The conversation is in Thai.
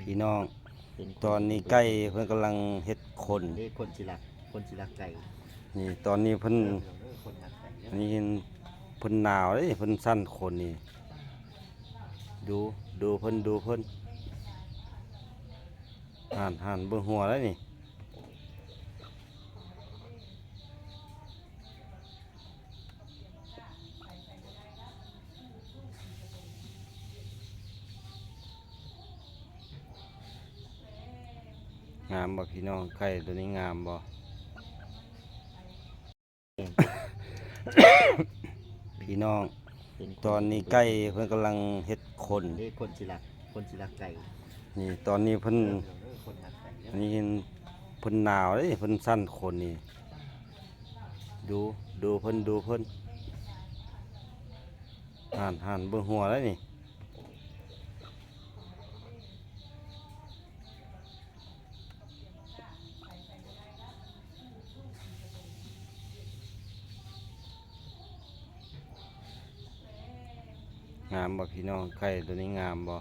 พี่น้องเป็นคตอนนี้ใกล้เพิ่นกำลังเฮ็ดคน นี่คนสิรักคนสิรักไก่นี่ตอนนี้เพิ่นเออเออคนรักไก่เด้ออันนี้เพิ่นหนาวเด้เพิ่นสั้นคนนี่ ดูดูเพิ่นดูเพิ่นห่านห่านเบิ่งหัวแล้วนี่ งามบ่พี่น้องไข่ตัวนี้งามบ่ พี่น้อง เป็นคตอนนี้ใกล้เพิ่นกำลังเฮ็ดคนนี่คนสิรักคนสิรักไก่นี่ ตอนนี้เพิ่นเออเออคนรักไก่เด้ออันนี้เพิ่นหนาวเด้เพิ่นสั้นคนนี่ ดูดูเพิ่นดูเพิ่นห่านห่านเบิ่งหัวแล้วนี่ งามบ่พี่น้องไข่ตัวนี้งามบ่